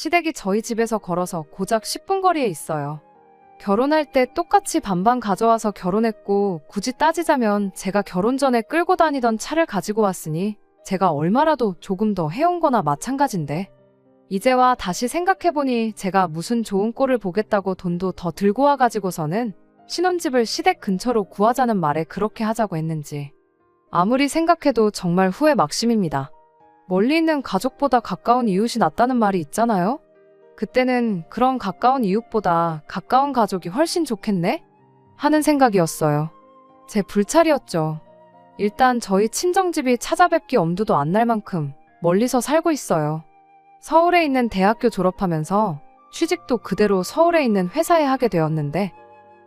시댁이 저희 집에서 걸어서 고작 10분 거리에 있어요. 결혼할 때 똑같이 반반 가져와서 결혼했고, 굳이 따지자면 제가 결혼 전에 끌고 다니던 차를 가지고 왔으니, 제가 얼마라도 조금 더 해온 거나 마찬가지인데. 이제와 다시 생각해보니 제가 무슨 좋은 꼴을 보겠다고 돈도 더 들고 와가지고서는 신혼집을 시댁 근처로 구하자는 말에 그렇게 하자고 했는지. 아무리 생각해도 정말 후회 막심입니다. 멀리 있는 가족보다 가까운 이웃이 낫다는 말이 있잖아요? 그때는 그런 가까운 이웃보다 가까운 가족이 훨씬 좋겠네? 하는 생각이었어요. 제 불찰이었죠. 일단 저희 친정집이 찾아뵙기 엄두도 안 날 만큼 멀리서 살고 있어요. 서울에 있는 대학교 졸업하면서 취직도 그대로 서울에 있는 회사에 하게 되었는데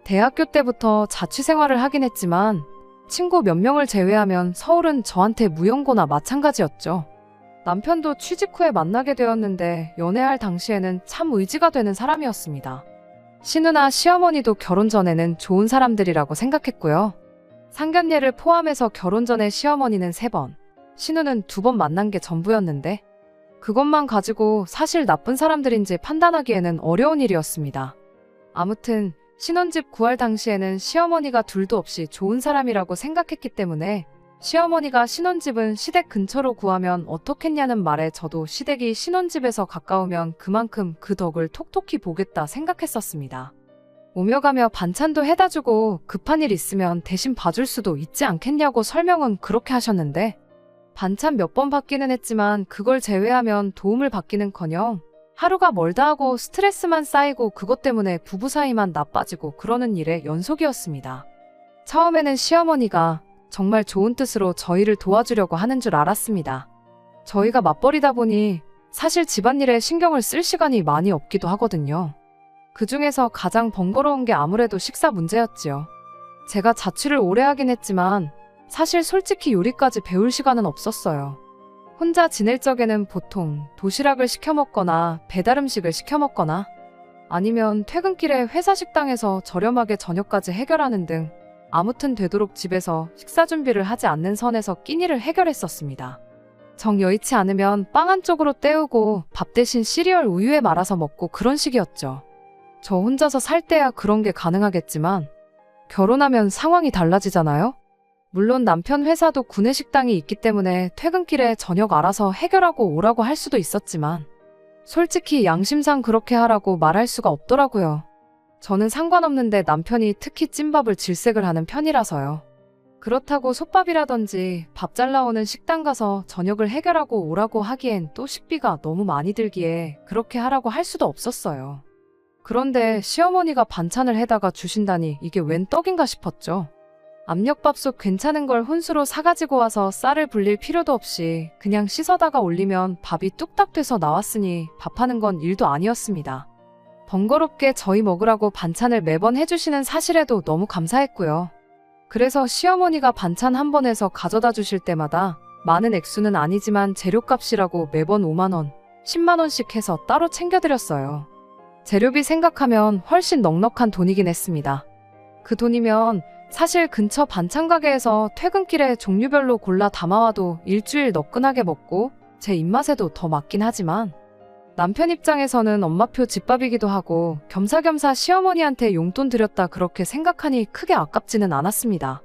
대학교 때부터 자취 생활을 하긴 했지만 친구 몇 명을 제외하면 서울은 저한테 무용고나 마찬가지였죠. 남편도 취직 후에 만나게 되었는데 연애할 당시에는 참 의지가 되는 사람이었습니다. 신우나 시어머니도 결혼 전에는 좋은 사람들이라고 생각했고요. 상견례를 포함해서 결혼 전에 시어머니는 3번, 신우는 2번 만난 게 전부였는데 그것만 가지고 사실 나쁜 사람들인지 판단하기에는 어려운 일이었습니다. 아무튼 신혼집 구할 당시에는 시어머니가 둘도 없이 좋은 사람이라고 생각했기 때문에 시어머니가 신혼집은 시댁 근처로 구하면 어떻겠냐는 말에 저도 시댁이 신혼집에서 가까우면 그만큼 그 덕을 톡톡히 보겠다 생각했었습니다. 오며 가며 반찬도 해다 주고 급한 일 있으면 대신 봐줄 수도 있지 않겠냐고 설명은 그렇게 하셨는데 반찬 몇 번 받기는 했지만 그걸 제외하면 도움을 받기는커녕 하루가 멀다 하고 스트레스만 쌓이고 그것 때문에 부부 사이만 나빠지고 그러는 일의 연속이었습니다. 처음에는 시어머니가 정말 좋은 뜻으로 저희를 도와주려고 하는 줄 알았습니다. 저희가 맞벌이다 보니 사실 집안일에 신경을 쓸 시간이 많이 없기도 하거든요. 그 중에서 가장 번거로운 게 아무래도 식사 문제였지요. 제가 자취를 오래 하긴 했지만 사실 솔직히 요리까지 배울 시간은 없었어요. 혼자 지낼 적에는 보통 도시락을 시켜 먹거나 배달 음식을 시켜 먹거나 아니면 퇴근길에 회사 식당에서 저렴하게 저녁까지 해결하는 등 아무튼 되도록 집에서 식사 준비를 하지 않는 선에서 끼니를 해결했었습니다. 정 여의치 않으면 빵 한쪽으로 때우고 밥 대신 시리얼 우유에 말아서 먹고 그런 식이었죠. 저 혼자서 살 때야 그런 게 가능하겠지만 결혼하면 상황이 달라지잖아요? 물론 남편 회사도 구내식당이 있기 때문에 퇴근길에 저녁 알아서 해결하고 오라고 할 수도 있었지만 솔직히 양심상 그렇게 하라고 말할 수가 없더라고요. 저는 상관없는데 남편이 특히 찐밥을 질색을 하는 편이라서요. 그렇다고 솥밥이라든지 밥 잘 나오는 식당 가서 저녁을 해결하고 오라고 하기엔 또 식비가 너무 많이 들기에 그렇게 하라고 할 수도 없었어요. 그런데 시어머니가 반찬을 해다가 주신다니 이게 웬 떡인가 싶었죠. 압력밥솥 괜찮은 걸 혼수로 사가지고 와서 쌀을 불릴 필요도 없이 그냥 씻어다가 올리면 밥이 뚝딱 돼서 나왔으니 밥하는 건 일도 아니었습니다. 번거롭게 저희 먹으라고 반찬을 매번 해주시는 사실에도 너무 감사했고요. 그래서 시어머니가 반찬 한번 해서 가져다 주실 때마다 많은 액수는 아니지만 재료값이라고 매번 5만원, 10만원씩 해서 따로 챙겨드렸어요. 재료비 생각하면 훨씬 넉넉한 돈이긴 했습니다. 그 돈이면 사실 근처 반찬 가게에서 퇴근길에 종류별로 골라 담아와도 일주일 너끈하게 먹고 제 입맛에도 더 맞긴 하지만 남편 입장에서는 엄마표 집밥이기도 하고 겸사겸사 시어머니한테 용돈 드렸다 그렇게 생각하니 크게 아깝지는 않았습니다.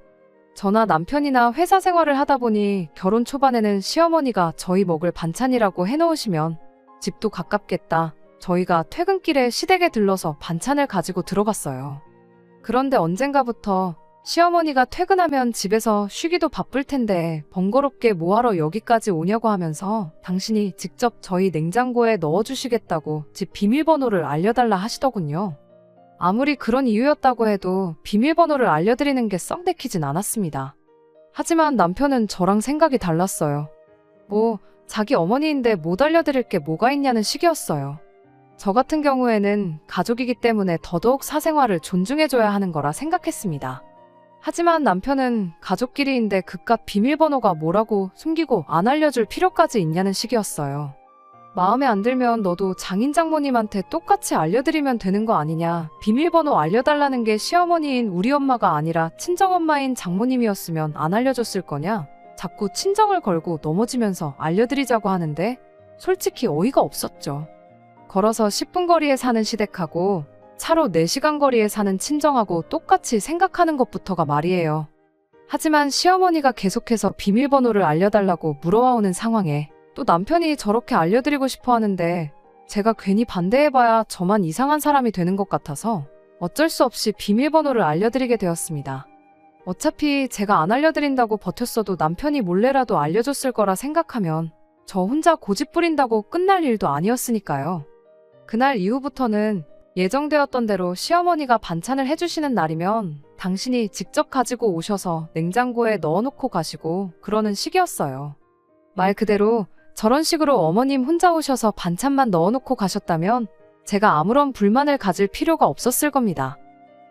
저나 남편이나 회사 생활을 하다 보니 결혼 초반에는 시어머니가 저희 먹을 반찬이라고 해놓으시면 집도 가깝겠다. 저희가 퇴근길에 시댁에 들러서 반찬을 가지고 들어갔어요. 그런데 언젠가부터 시어머니가 퇴근하면 집에서 쉬기도 바쁠 텐데 번거롭게 뭐하러 여기까지 오냐고 하면서 당신이 직접 저희 냉장고에 넣어주시겠다고 집 비밀번호를 알려달라 하시더군요. 아무리 그런 이유였다고 해도 비밀번호를 알려드리는 게 썩 내키진 않았습니다. 하지만 남편은 저랑 생각이 달랐어요. 뭐, 자기 어머니인데 못 알려드릴 게 뭐가 있냐는 식이었어요. 저 같은 경우에는 가족이기 때문에 더더욱 사생활을 존중해줘야 하는 거라 생각했습니다. 하지만 남편은 가족끼리인데 그깟 비밀번호가 뭐라고 숨기고 안 알려줄 필요까지 있냐는 식이었어요. 마음에 안 들면 너도 장인 장모님한테 똑같이 알려드리면 되는 거 아니냐. 비밀번호 알려달라는 게 시어머니인 우리 엄마가 아니라 친정엄마인 장모님이었으면 안 알려줬을 거냐. 자꾸 친정을 걸고 넘어지면서 알려드리자고 하는데 솔직히 어이가 없었죠. 걸어서 10분 거리에 사는 시댁하고 차로 4시간 거리에 사는 친정하고 똑같이 생각하는 것부터가 말이에요. 하지만 시어머니가 계속해서 비밀번호를 알려달라고 물어와오는 상황에 또 남편이 저렇게 알려드리고 싶어 하는데 제가 괜히 반대해봐야 저만 이상한 사람이 되는 것 같아서 어쩔 수 없이 비밀번호를 알려드리게 되었습니다. 어차피 제가 안 알려드린다고 버텼어도 남편이 몰래라도 알려줬을 거라 생각하면 저 혼자 고집 부린다고 끝날 일도 아니었으니까요. 그날 이후부터는 예정되었던 대로 시어머니가 반찬을 해주시는 날이면 당신이 직접 가지고 오셔서 냉장고에 넣어놓고 가시고 그러는 식이었어요. 말 그대로 저런 식으로 어머님 혼자 오셔서 반찬만 넣어놓고 가셨다면 제가 아무런 불만을 가질 필요가 없었을 겁니다.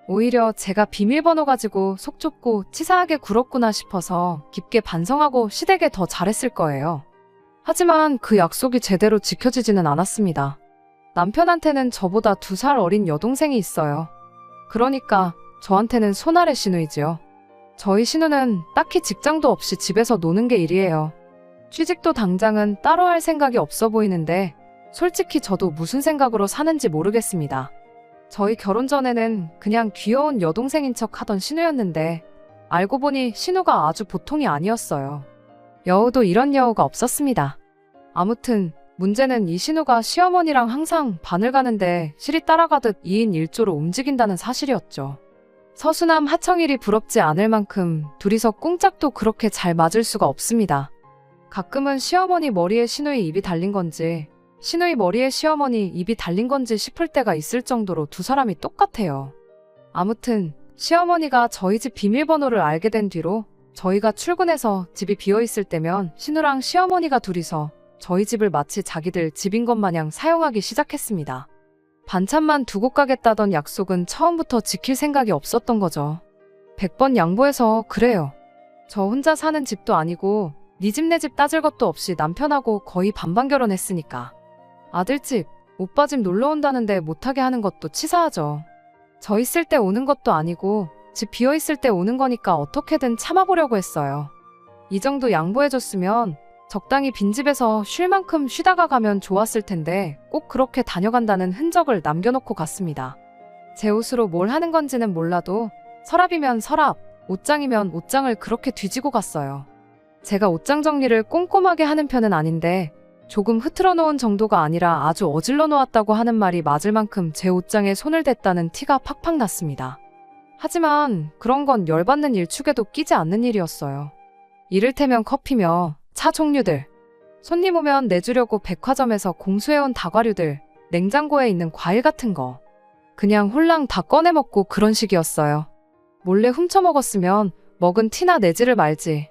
오히려 제가 비밀번호 가지고 속 좁고 치사하게 굴었구나 싶어서 깊게 반성하고 시댁에 더 잘했을 거예요. 하지만 그 약속이 제대로 지켜지지는 않았습니다. 남편한테는 저보다 두 살 어린 여동생이 있어요. 그러니까 저한테는 손아래 신우이지요. 저희 신우는 딱히 직장도 없이 집에서 노는 게 일이에요. 취직도 당장은 따로 할 생각이 없어 보이는데 솔직히 저도 무슨 생각으로 사는지 모르겠습니다. 저희 결혼 전에는 그냥 귀여운 여동생인 척 하던 신우였는데 알고 보니 신우가 아주 보통이 아니었어요. 여우도 이런 여우가 없었습니다. 아무튼 문제는 이 신우가 시어머니랑 항상 반을 가는데 실이 따라가듯 2인 1조로 움직인다는 사실이었죠. 서수남 하청일이 부럽지 않을 만큼 둘이서 꿍짝도 그렇게 잘 맞을 수가 없습니다. 가끔은 시어머니 머리에 신우의 입이 달린 건지 신우의 머리에 시어머니 입이 달린 건지 싶을 때가 있을 정도로 두 사람이 똑같아요. 아무튼 시어머니가 저희 집 비밀번호를 알게 된 뒤로 저희가 출근해서 집이 비어 있을 때면 신우랑 시어머니가 둘이서 저희 집을 마치 자기들 집인 것 마냥 사용하기 시작했습니다. 반찬만 두고 가겠다던 약속은 처음부터 지킬 생각이 없었던 거죠. 100번 양보해서 그래요. 저 혼자 사는 집도 아니고 네 집 내 집 따질 것도 없이 남편하고 거의 반반 결혼했으니까. 아들 집, 오빠 집 놀러 온다는데 못하게 하는 것도 치사하죠. 저 있을 때 오는 것도 아니고 집 비어 있을 때 오는 거니까 어떻게든 참아보려고 했어요. 이 정도 양보해줬으면 적당히 빈집에서 쉴 만큼 쉬다가 가면 좋았을 텐데 꼭 그렇게 다녀간다는 흔적을 남겨놓고 갔습니다. 제 옷으로 뭘 하는 건지는 몰라도 서랍이면 서랍, 옷장이면 옷장을 그렇게 뒤지고 갔어요. 제가 옷장 정리를 꼼꼼하게 하는 편은 아닌데 조금 흐트러 놓은 정도가 아니라 아주 어질러 놓았다고 하는 말이 맞을 만큼 제 옷장에 손을 댔다는 티가 팍팍 났습니다. 하지만 그런 건 열받는 일축에도 끼지 않는 일이었어요. 이를테면 커피며 차 종류들, 손님 오면 내주려고 백화점에서 공수해온 다과류들, 냉장고에 있는 과일 같은 거. 그냥 홀랑 다 꺼내 먹고 그런 식이었어요. 몰래 훔쳐 먹었으면 먹은 티나 내지를 말지.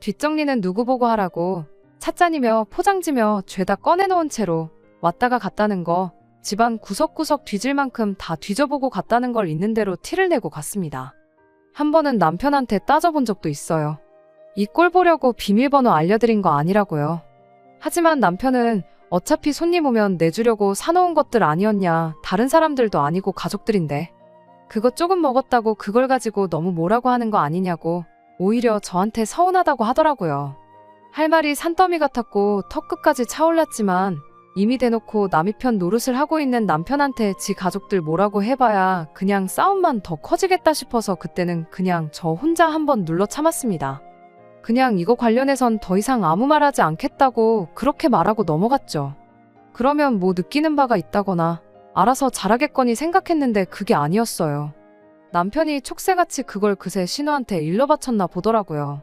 뒷정리는 누구 보고 하라고 찻잔이며 포장지며 죄다 꺼내놓은 채로 왔다가 갔다는 거 집안 구석구석 뒤질 만큼 다 뒤져보고 갔다는 걸 있는 대로 티를 내고 갔습니다. 한 번은 남편한테 따져본 적도 있어요. 이 꼴 보려고 비밀번호 알려드린 거 아니라고요. 하지만 남편은 어차피 손님 오면 내주려고 사놓은 것들 아니었냐. 다른 사람들도 아니고 가족들인데. 그거 조금 먹었다고 그걸 가지고 너무 뭐라고 하는 거 아니냐고 오히려 저한테 서운하다고 하더라고요. 할 말이 산더미 같았고 턱 끝까지 차올랐지만 이미 대놓고 남의 편 노릇을 하고 있는 남편한테 지 가족들 뭐라고 해봐야 그냥 싸움만 더 커지겠다 싶어서 그때는 그냥 저 혼자 한번 눌러 참았습니다. 그냥 이거 관련해선 더 이상 아무 말 하지 않겠다고 그렇게 말하고 넘어갔죠. 그러면 뭐 느끼는 바가 있다거나 알아서 잘하겠거니 생각했는데 그게 아니었어요. 남편이 촉새같이 그걸 그새 신우한테 일러 바쳤나 보더라고요.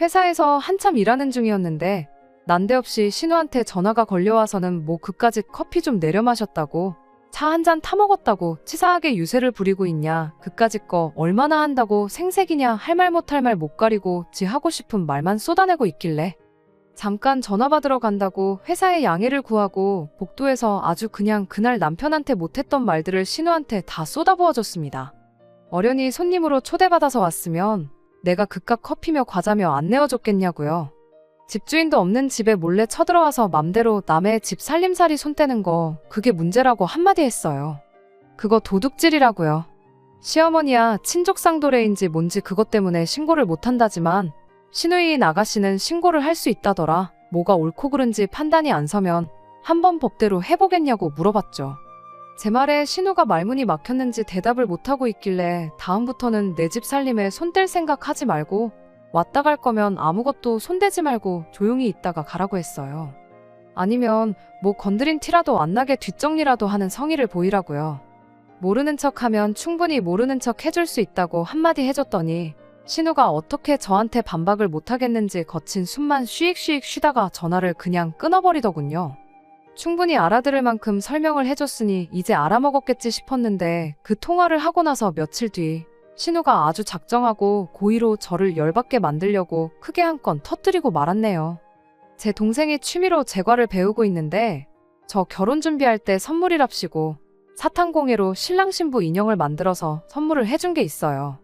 회사에서 한참 일하는 중이었는데 난데없이 신우한테 전화가 걸려와서는 뭐 그까짓 커피 좀 내려 마셨다고 차 한 잔 타먹었다고 치사하게 유세를 부리고 있냐 그까짓 거 얼마나 한다고 생색이냐 할 말 못 할 말 못 가리고 지 하고 싶은 말만 쏟아내고 있길래 잠깐 전화 받으러 간다고 회사에 양해를 구하고 복도에서 아주 그냥 그날 남편한테 못했던 말들을 신우한테 다 쏟아부어줬습니다. 어련히 손님으로 초대받아서 왔으면 내가 그깟 커피며 과자며 안 내어줬겠냐고요. 집주인도 없는 집에 몰래 쳐들어와서 맘대로 남의 집 살림살이 손대는 거 그게 문제라고 한마디 했어요. 그거 도둑질이라고요. 시어머니야 친족 상도례인지 뭔지 그것 때문에 신고를 못한다지만 신우이인 아가씨는 신고를 할 수 있다더라. 뭐가 옳고 그른지 판단이 안 서면 한번 법대로 해보겠냐고 물어봤죠. 제 말에 신우가 말문이 막혔는지 대답을 못하고 있길래 다음부터는 내 집 살림에 손댈 생각 하지 말고 왔다 갈 거면 아무것도 손대지 말고 조용히 있다가 가라고 했어요. 아니면 뭐 건드린 티라도 안 나게 뒷정리라도 하는 성의를 보이라고요. 모르는 척 하면 충분히 모르는 척 해줄 수 있다고 한마디 해줬더니 신우가 어떻게 저한테 반박을 못하겠는지 거친 숨만 쉬익쉬익 쉬다가 전화를 그냥 끊어버리더군요. 충분히 알아들을 만큼 설명을 해줬으니 이제 알아먹었겠지 싶었는데 그 통화를 하고 나서 며칠 뒤 신우가 아주 작정하고 고의로 저를 열받게 만들려고 크게 한 건 터뜨리고 말았네요. 제 동생이 취미로 제과를 배우고 있는데 저 결혼 준비할 때 선물이랍시고 사탕공예로 신랑 신부 인형을 만들어서 선물을 해준 게 있어요.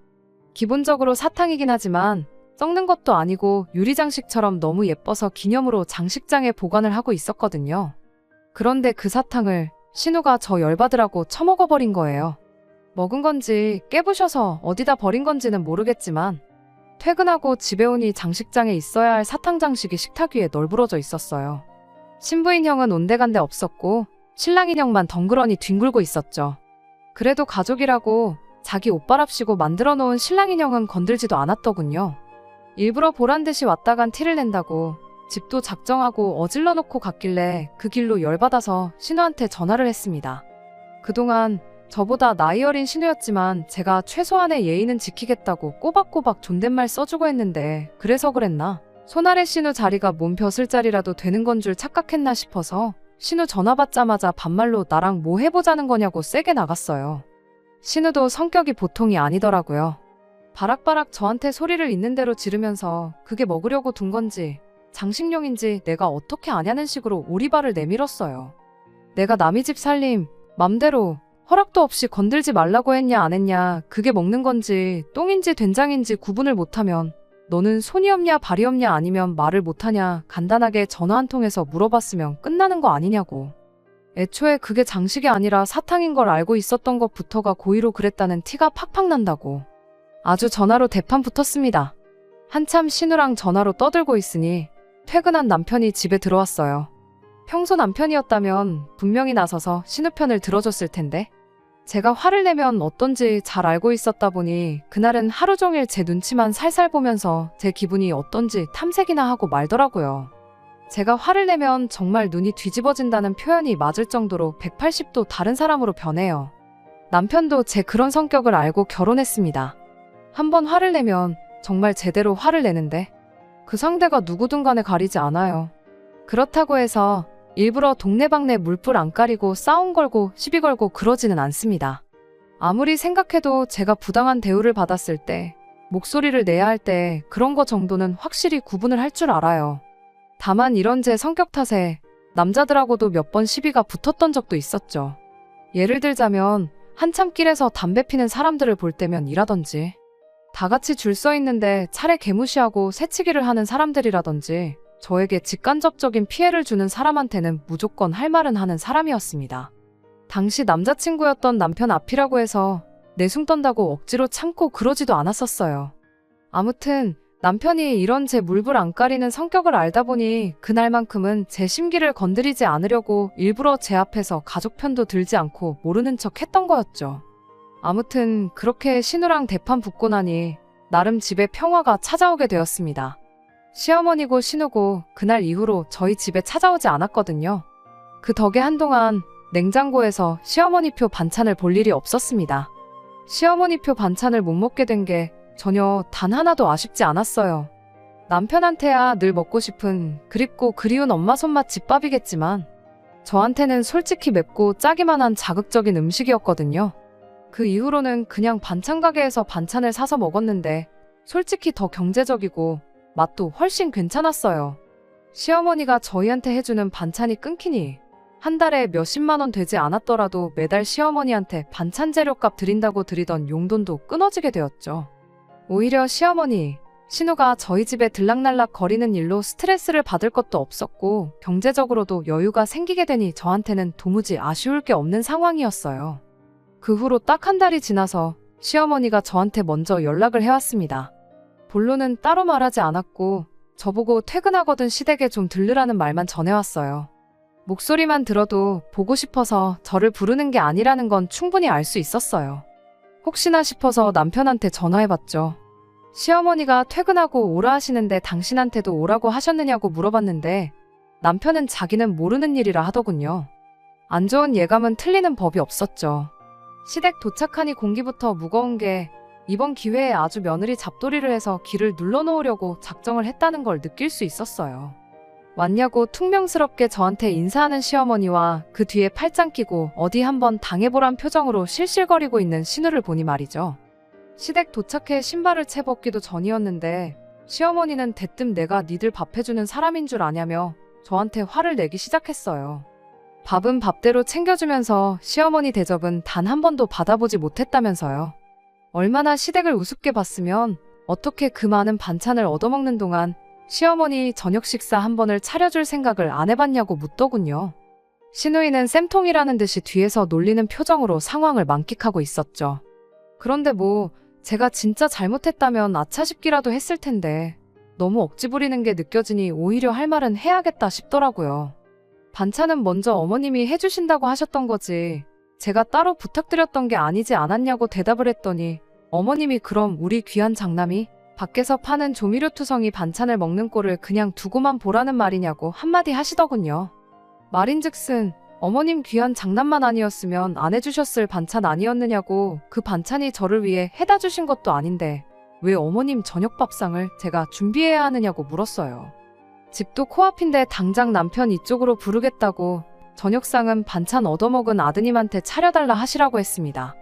기본적으로 사탕이긴 하지만 썩는 것도 아니고 유리장식처럼 너무 예뻐서 기념으로 장식장에 보관을 하고 있었거든요. 그런데 그 사탕을 신우가 저 열받으라고 처먹어버린 거예요. 먹은 건지 깨부셔서 어디다 버린 건지는 모르겠지만 퇴근하고 집에 오니 장식장에 있어야 할 사탕 장식이 식탁 위에 널브러져 있었어요. 신부 인형은 온데간데 없었고 신랑 인형만 덩그러니 뒹굴고 있었죠. 그래도 가족이라고 자기 옷바랍시고 만들어 놓은 신랑 인형은 건들지도 않았더군요. 일부러 보란 듯이 왔다 간 티를 낸다고 집도 작정하고 어질러 놓고 갔길래 그 길로 열받아서 신우한테 전화를 했습니다. 그동안 저보다 나이 어린 신우였지만 제가 최소한의 예의는 지키겠다고 꼬박꼬박 존댓말 써주고 했는데 그래서 그랬나? 손아래 신우 자리가 몸 벼슬 자리라도 되는 건 줄 착각했나 싶어서 신우 전화 받자마자 반말로 나랑 뭐 해보자는 거냐고 세게 나갔어요. 신우도 성격이 보통이 아니더라고요. 바락바락 저한테 소리를 있는 대로 지르면서 그게 먹으려고 둔 건지 장식용인지 내가 어떻게 아냐는 식으로 오리발을 내밀었어요. 내가 남의 집 살림 맘대로 허락도 없이 건들지 말라고 했냐 안 했냐 그게 먹는 건지 똥인지 된장인지 구분을 못하면 너는 손이 없냐 발이 없냐 아니면 말을 못하냐 간단하게 전화 한 통해서 물어봤으면 끝나는 거 아니냐고. 애초에 그게 장식이 아니라 사탕인 걸 알고 있었던 것부터가 고의로 그랬다는 티가 팍팍 난다고. 아주 전화로 대판 붙었습니다. 한참 신우랑 전화로 떠들고 있으니 퇴근한 남편이 집에 들어왔어요. 평소 남편이었다면 분명히 나서서 신우 편을 들어줬을 텐데 제가 화를 내면 어떤지 잘 알고 있었다 보니 그날은 하루 종일 제 눈치만 살살 보면서 제 기분이 어떤지 탐색이나 하고 말더라고요. 제가 화를 내면 정말 눈이 뒤집어진다는 표현이 맞을 정도로 180도 다른 사람으로 변해요. 남편도 제 그런 성격을 알고 결혼했습니다. 한번 화를 내면 정말 제대로 화를 내는데 그 상대가 누구든 간에 가리지 않아요. 그렇다고 해서 일부러 동네방네 물불 안 가리고 싸움 걸고 시비 걸고 그러지는 않습니다. 아무리 생각해도 제가 부당한 대우를 받았을 때, 목소리를 내야 할 때 그런 거 정도는 확실히 구분을 할 줄 알아요. 다만 이런 제 성격 탓에 남자들하고도 몇 번 시비가 붙었던 적도 있었죠. 예를 들자면 한참 길에서 담배 피는 사람들을 볼 때면 이라든지 다 같이 줄 서 있는데 차례 개무시하고 새치기를 하는 사람들이라든지 저에게 직간접적인 피해를 주는 사람한테는 무조건 할 말은 하는 사람이었습니다. 당시 남자친구였던 남편 앞이라고 해서 내숭 떤다고 억지로 참고 그러지도 않았었어요. 아무튼 남편이 이런 제 물불 안 가리는 성격을 알다 보니 그날만큼은 제 심기를 건드리지 않으려고 일부러 제 앞에서 가족 편도 들지 않고 모르는 척 했던 거였죠. 아무튼 그렇게 신우랑 대판 붙고 나니 나름 집에 평화가 찾아오게 되었습니다. 시어머니고 신우고 그날 이후로 저희 집에 찾아오지 않았거든요. 그 덕에 한동안 냉장고에서 시어머니표 반찬을 볼 일이 없었습니다. 시어머니표 반찬을 못 먹게 된 게 전혀 단 하나도 아쉽지 않았어요. 남편한테야 늘 먹고 싶은 그립고 그리운 엄마 손맛 집밥이겠지만 저한테는 솔직히 맵고 짜기만 한 자극적인 음식이었거든요. 그 이후로는 그냥 반찬 가게에서 반찬을 사서 먹었는데 솔직히 더 경제적이고 맛도 훨씬 괜찮았어요. 시어머니가 저희한테 해주는 반찬이 끊기니 한 달에 몇십만 원 되지 않았더라도 매달 시어머니한테 반찬 재료값 드린다고 드리던 용돈도 끊어지게 되었죠. 오히려 시어머니, 신우가 저희 집에 들락날락 거리는 일로 스트레스를 받을 것도 없었고 경제적으로도 여유가 생기게 되니 저한테는 도무지 아쉬울 게 없는 상황이었어요. 그 후로 딱 한 달이 지나서 시어머니가 저한테 먼저 연락을 해왔습니다. 본론은 따로 말하지 않았고 저보고 퇴근하거든 시댁에 좀 들르라는 말만 전해왔어요. 목소리만 들어도 보고 싶어서 저를 부르는 게 아니라는 건 충분히 알 수 있었어요. 혹시나 싶어서 남편한테 전화해봤죠. 시어머니가 퇴근하고 오라 하시는데 당신한테도 오라고 하셨느냐고 물어봤는데 남편은 자기는 모르는 일이라 하더군요. 안 좋은 예감은 틀리는 법이 없었죠. 시댁 도착하니 공기부터 무거운 게 이번 기회에 아주 며느리 잡돌이를 해서 길을 눌러놓으려고 작정을 했다는 걸 느낄 수 있었어요. 왔냐고 퉁명스럽게 저한테 인사하는 시어머니와 그 뒤에 팔짱 끼고 어디 한번 당해보란 표정으로 실실거리고 있는 신우를 보니 말이죠. 시댁 도착해 신발을 채 벗기도 전이었는데 시어머니는 대뜸 내가 니들 밥 해주는 사람인 줄 아냐며 저한테 화를 내기 시작했어요. 밥은 밥대로 챙겨주면서 시어머니 대접은 단 한 번도 받아보지 못했다면서요. 얼마나 시댁을 우습게 봤으면 어떻게 그 많은 반찬을 얻어먹는 동안 시어머니 저녁 식사 한 번을 차려줄 생각을 안 해봤냐고 묻더군요. 신우이는 쌤통이라는 듯이 뒤에서 놀리는 표정으로 상황을 만끽하고 있었죠. 그런데 뭐 제가 진짜 잘못했다면 아차 싶기라도 했을 텐데 너무 억지 부리는 게 느껴지니 오히려 할 말은 해야겠다 싶더라고요. 반찬은 먼저 어머님이 해주신다고 하셨던 거지. 제가 따로 부탁드렸던 게 아니지 않았냐고 대답을 했더니 어머님이 그럼 우리 귀한 장남이 밖에서 파는 조미료 투성이 반찬을 먹는 꼴을 그냥 두고만 보라는 말이냐고 한마디 하시더군요. 말인즉슨 어머님 귀한 장남만 아니었으면 안 해주셨을 반찬 아니었느냐고 그 반찬이 저를 위해 해다 주신 것도 아닌데 왜 어머님 저녁 밥상을 제가 준비해야 하느냐고 물었어요. 집도 코앞인데 당장 남편 이쪽으로 부르겠다고 저녁상은 반찬 얻어먹은 아드님한테 차려달라 하시라고 했습니다.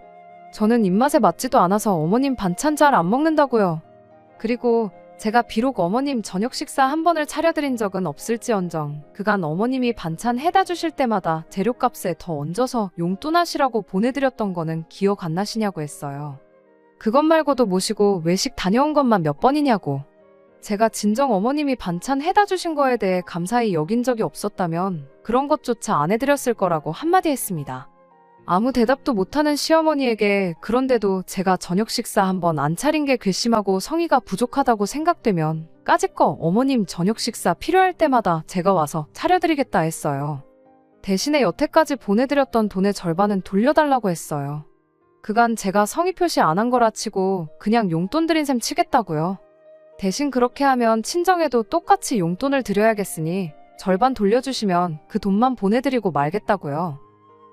저는 입맛에 맞지도 않아서 어머님 반찬 잘 안 먹는다고요. 그리고 제가 비록 어머님 저녁 식사 한 번을 차려드린 적은 없을지언정 그간 어머님이 반찬 해다 주실 때마다 재료값에 더 얹어서 용돈하시라고 보내드렸던 거는 기억 안 나시냐고 했어요. 그것 말고도 모시고 외식 다녀온 것만 몇 번이냐고. 제가 진정 어머님이 반찬 해다 주신 거에 대해 감사히 여긴 적이 없었다면 그런 것조차 안 해드렸을 거라고 한마디 했습니다. 아무 대답도 못하는 시어머니에게 그런데도 제가 저녁 식사 한번 안 차린 게 괘씸하고 성의가 부족하다고 생각되면 까짓거 어머님 저녁 식사 필요할 때마다 제가 와서 차려드리겠다 했어요. 대신에 여태까지 보내드렸던 돈의 절반은 돌려달라고 했어요. 그간 제가 성의 표시 안 한 거라 치고 그냥 용돈 드린 셈 치겠다고요. 대신 그렇게 하면 친정에도 똑같이 용돈을 드려야겠으니 절반 돌려주시면 그 돈만 보내드리고 말겠다고요.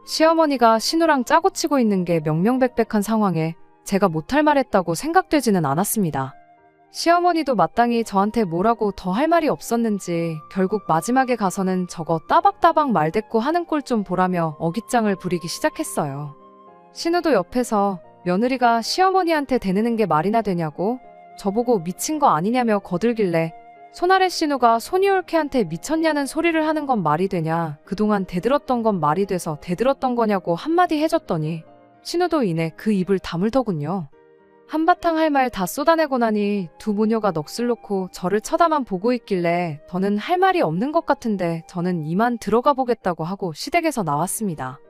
시어머니가 신우랑 짜고 치고 있는 게 명명백백한 상황에 제가 못할 말 했다고 생각되지는 않았습니다. 시어머니도 마땅히 저한테 뭐라고 더 할 말이 없었는지 결국 마지막에 가서는 저거 따박따박 말대꾸 하는 꼴 좀 보라며 어깃장을 부리기 시작했어요. 신우도 옆에서 며느리가 시어머니한테 대느는 게 말이나 되냐고 저보고 미친 거 아니냐며 거들길래 손아래 신우가 손이올케한테 미쳤냐는 소리를 하는 건 말이 되냐 그동안 대들었던 건 말이 돼서 대들었던 거냐고 한마디 해줬더니 신우도 이내 그 입을 다물더군요. 한바탕 할 말 다 쏟아내고 나니 두 모녀가 넋을 놓고 저를 쳐다만 보고 있길래 더는 할 말이 없는 것 같은데 저는 이만 들어가 보겠다고 하고 시댁에서 나왔습니다.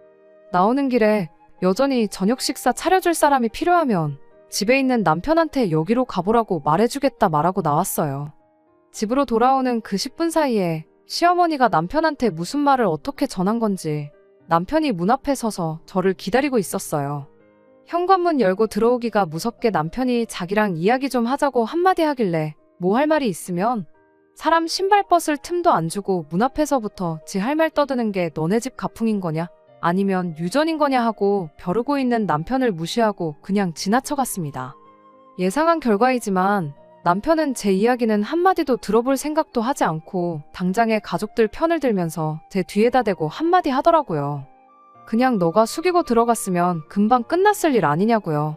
나오는 길에 여전히 저녁 식사 차려줄 사람이 필요하면 집에 있는 남편한테 여기로 가보라고 말해주겠다 말하고 나왔어요. 집으로 돌아오는 그 10분 사이에 시어머니가 남편한테 무슨 말을 어떻게 전한 건지 남편이 문 앞에 서서 저를 기다리고 있었어요. 현관문 열고 들어오기가 무섭게 남편이 자기랑 이야기 좀 하자고 한마디 하길래 뭐 할 말이 있으면 사람 신발 벗을 틈도 안 주고 문 앞에서부터 지 할 말 떠드는 게 너네 집 가풍인 거냐? 아니면 유전인 거냐 하고 벼르고 있는 남편을 무시하고 그냥 지나쳐갔습니다. 예상한 결과이지만 남편은 제 이야기는 한마디도 들어볼 생각도 하지 않고 당장의 가족들 편을 들면서 제 뒤에다 대고 한마디 하더라고요. 그냥 너가 숙이고 들어갔으면 금방 끝났을 일 아니냐고요.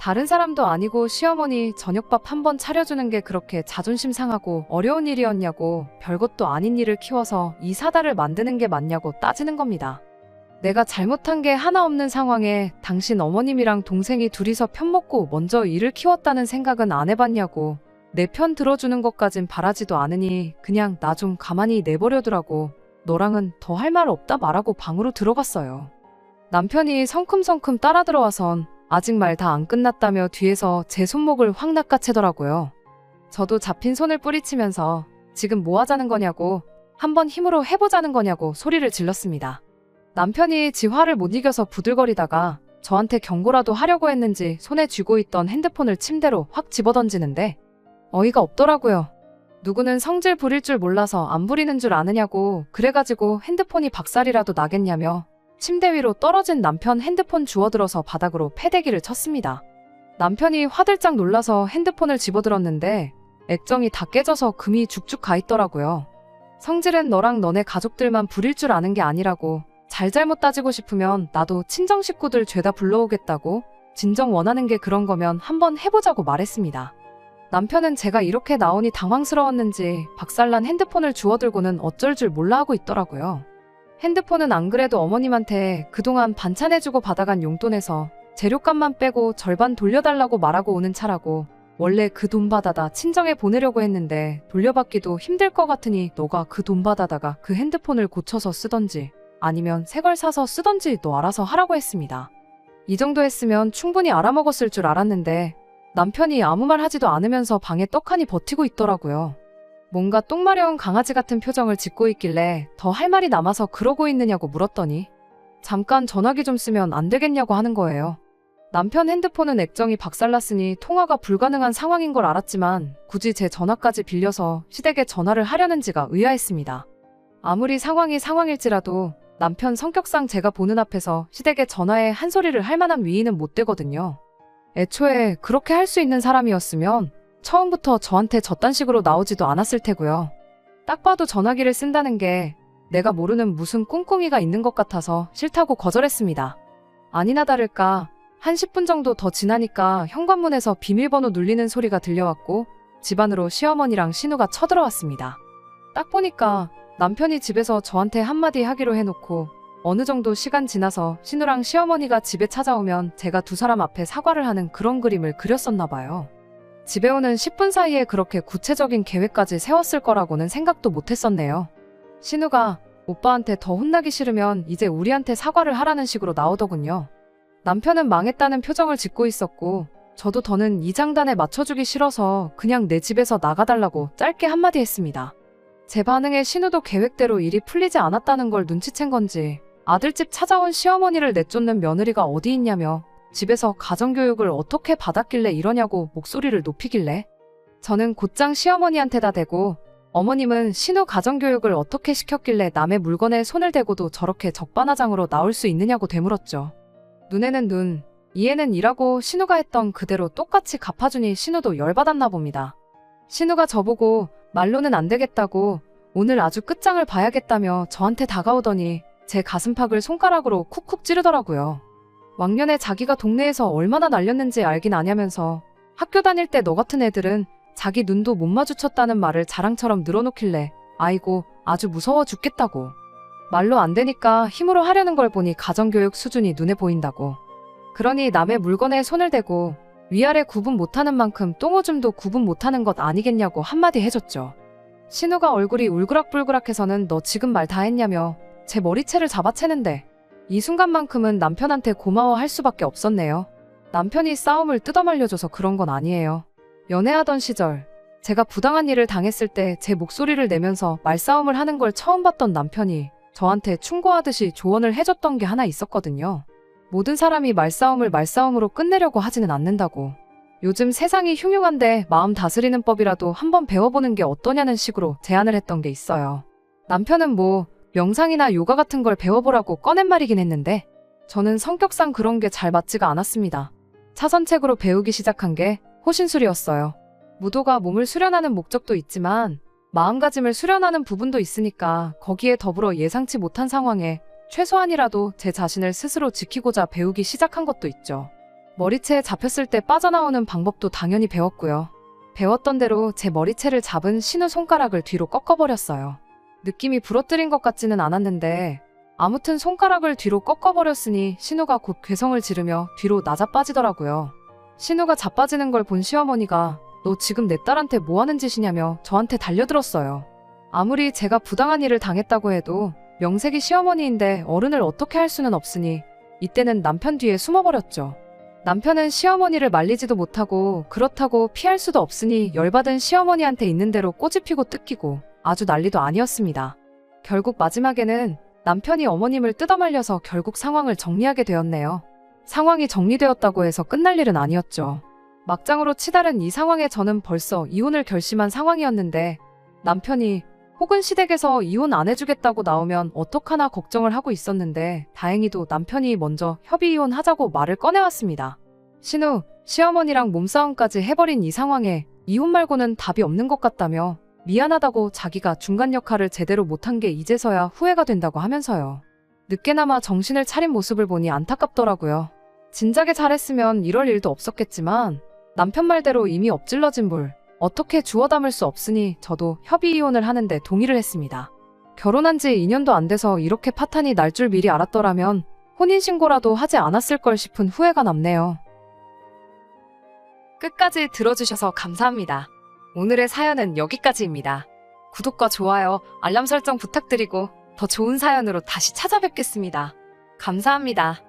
다른 사람도 아니고 시어머니 저녁밥 한 번 차려주는 게 그렇게 자존심 상하고 어려운 일이었냐고 별것도 아닌 일을 키워서 이 사달을 만드는 게 맞냐고 따지는 겁니다. 내가 잘못한 게 하나 없는 상황에 당신 어머님이랑 동생이 둘이서 편먹고 먼저 일을 키웠다는 생각은 안 해봤냐고 내 편 들어주는 것까진 바라지도 않으니 그냥 나 좀 가만히 내버려두라고 너랑은 더 할 말 없다 말하고 방으로 들어갔어요. 남편이 성큼성큼 따라 들어와선 아직 말 다 안 끝났다며 뒤에서 제 손목을 확 낚아채더라고요. 저도 잡힌 손을 뿌리치면서 지금 뭐 하자는 거냐고 한번 힘으로 해보자는 거냐고 소리를 질렀습니다. 남편이 지 화를 못 이겨서 부들거리다가 저한테 경고라도 하려고 했는지 손에 쥐고 있던 핸드폰을 침대로 확 집어던지는데 어이가 없더라고요. 누구는 성질 부릴 줄 몰라서 안 부리는 줄 아느냐고 그래가지고 핸드폰이 박살이라도 나겠냐며 침대 위로 떨어진 남편 핸드폰 주워들어서 바닥으로 패대기를 쳤습니다. 남편이 화들짝 놀라서 핸드폰을 집어들었는데 액정이 다 깨져서 금이 죽죽 가 있더라고요. 성질은 너랑 너네 가족들만 부릴 줄 아는 게 아니라고 잘잘못 따지고 싶으면 나도 친정 식구들 죄다 불러오겠다고 진정 원하는 게 그런 거면 한번 해보자고 말했습니다. 남편은 제가 이렇게 나오니 당황스러웠는지 박살난 핸드폰을 주워들고는 어쩔 줄 몰라 하고 있더라고요. 핸드폰은 안 그래도 어머님한테 그동안 반찬해주고 받아간 용돈에서 재료값만 빼고 절반 돌려달라고 말하고 오는 차라고 원래 그 돈 받아다 친정에 보내려고 했는데 돌려받기도 힘들 것 같으니 너가 그 돈 받아다가 그 핸드폰을 고쳐서 쓰던지 아니면 새 걸 사서 쓰던지 너 알아서 하라고 했습니다. 이 정도 했으면 충분히 알아먹었을 줄 알았는데 남편이 아무 말 하지도 않으면서 방에 떡하니 버티고 있더라고요. 뭔가 똥마려운 강아지 같은 표정을 짓고 있길래 더 할 말이 남아서 그러고 있느냐고 물었더니 잠깐 전화기 좀 쓰면 안 되겠냐고 하는 거예요. 남편 핸드폰은 액정이 박살났으니 통화가 불가능한 상황인 걸 알았지만 굳이 제 전화까지 빌려서 시댁에 전화를 하려는지가 의아했습니다. 아무리 상황이 상황일지라도 남편 성격상 제가 보는 앞에서 시댁에 전화해 한 소리를 할 만한 위인은 못 되거든요. 애초에 그렇게 할 수 있는 사람이었으면 처음부터 저한테 저딴 식으로 나오지도 않았을 테고요. 딱 봐도 전화기를 쓴다는 게 내가 모르는 무슨 꿍꿍이가 있는 것 같아서 싫다고 거절했습니다. 아니나 다를까 한 10분 정도 더 지나니까 현관문에서 비밀번호 눌리는 소리가 들려왔고 집안으로 시어머니랑 신우가 쳐들어왔습니다. 딱 보니까 남편이 집에서 저한테 한마디 하기로 해놓고 어느 정도 시간 지나서 신우랑 시어머니가 집에 찾아오면 제가 두 사람 앞에 사과를 하는 그런 그림을 그렸었나 봐요. 집에 오는 10분 사이에 그렇게 구체적인 계획까지 세웠을 거라고는 생각도 못 했었네요. 신우가 오빠한테 더 혼나기 싫으면 이제 우리한테 사과를 하라는 식으로 나오더군요. 남편은 망했다는 표정을 짓고 있었고 저도 더는 이 장단에 맞춰주기 싫어서 그냥 내 집에서 나가달라고 짧게 한마디 했습니다. 제 반응에 신우도 계획대로 일이 풀리지 않았다는 걸 눈치챈 건지 아들집 찾아온 시어머니를 내쫓는 며느리가 어디 있냐며 집에서 가정교육을 어떻게 받았길래 이러냐고 목소리를 높이길래 저는 곧장 시어머니한테다 대고 어머님은 신우 가정교육을 어떻게 시켰길래 남의 물건에 손을 대고도 저렇게 적반하장으로 나올 수 있느냐고 되물었죠. 눈에는 눈, 이에는 이라고 신우가 했던 그대로 똑같이 갚아주니 신우도 열받았나 봅니다. 신우가 저보고 말로는 안 되겠다고 오늘 아주 끝장을 봐야겠다며 저한테 다가오더니 제 가슴팍을 손가락으로 쿡쿡 찌르더라고요. 왕년에 자기가 동네에서 얼마나 날렸는지 알긴 아냐면서 학교 다닐 때 너 같은 애들은 자기 눈도 못 마주쳤다는 말을 자랑처럼 늘어놓길래 아이고 아주 무서워 죽겠다고. 말로 안 되니까 힘으로 하려는 걸 보니 가정교육 수준이 눈에 보인다고. 그러니 남의 물건에 손을 대고 위아래 구분 못하는 만큼 똥오줌도 구분 못하는 것 아니겠냐고 한마디 해줬죠. 신우가 얼굴이 울그락불그락해서는 너 지금 말 다 했냐며 제 머리채를 잡아채는데 이 순간만큼은 남편한테 고마워할 수밖에 없었네요. 남편이 싸움을 뜯어말려줘서 그런 건 아니에요. 연애하던 시절 제가 부당한 일을 당했을 때 제 목소리를 내면서 말싸움을 하는 걸 처음 봤던 남편이 저한테 충고하듯이 조언을 해줬던 게 하나 있었거든요. 모든 사람이 말싸움을 말싸움으로 끝내려고 하지는 않는다고. 요즘 세상이 흉흉한데 마음 다스리는 법이라도 한번 배워보는 게 어떠냐는 식으로 제안을 했던 게 있어요. 남편은 뭐 명상이나 요가 같은 걸 배워보라고 꺼낸 말이긴 했는데 저는 성격상 그런 게 잘 맞지가 않았습니다. 차선책으로 배우기 시작한 게 호신술이었어요. 무도가 몸을 수련하는 목적도 있지만 마음가짐을 수련하는 부분도 있으니까 거기에 더불어 예상치 못한 상황에 최소한이라도 제 자신을 스스로 지키고자 배우기 시작한 것도 있죠. 머리채에 잡혔을 때 빠져나오는 방법도 당연히 배웠고요. 배웠던 대로 제 머리채를 잡은 신우 손가락을 뒤로 꺾어버렸어요. 느낌이 부러뜨린 것 같지는 않았는데 아무튼 손가락을 뒤로 꺾어버렸으니 신우가 곧 괴성을 지르며 뒤로 낮아 빠지더라고요. 신우가 자빠지는 걸 본 시어머니가 너 지금 내 딸한테 뭐 하는 짓이냐며 저한테 달려들었어요. 아무리 제가 부당한 일을 당했다고 해도 명색이 시어머니인데 어른을 어떻게 할 수는 없으니 이때는 남편 뒤에 숨어버렸죠. 남편은 시어머니를 말리지도 못하고 그렇다고 피할 수도 없으니 열받은 시어머니한테 있는 대로 꼬집히고 뜯기고 아주 난리도 아니었습니다. 결국 마지막에는 남편이 어머님을 뜯어말려서 결국 상황을 정리하게 되었네요. 상황이 정리되었다고 해서 끝날 일은 아니었죠. 막장으로 치달은 이 상황에 저는 벌써 이혼을 결심한 상황이었는데 남편이 혹은 시댁에서 이혼 안 해주겠다고 나오면 어떡하나 걱정을 하고 있었는데 다행히도 남편이 먼저 협의 이혼 하자고 말을 꺼내왔습니다. 신우, 시어머니랑 몸싸움까지 해버린 이 상황에 이혼 말고는 답이 없는 것 같다며 미안하다고 자기가 중간 역할을 제대로 못한 게 이제서야 후회가 된다고 하면서요. 늦게나마 정신을 차린 모습을 보니 안타깝더라고요. 진작에 잘했으면 이럴 일도 없었겠지만 남편 말대로 이미 엎질러진 물 어떻게 주워 담을 수 없으니 저도 협의 이혼을 하는데 동의를 했습니다. 결혼한 지 2년도 안 돼서 이렇게 파탄이 날 줄 미리 알았더라면 혼인신고라도 하지 않았을 걸 싶은 후회가 남네요. 끝까지 들어주셔서 감사합니다. 오늘의 사연은 여기까지입니다. 구독과 좋아요, 알람 설정 부탁드리고 더 좋은 사연으로 다시 찾아뵙겠습니다. 감사합니다.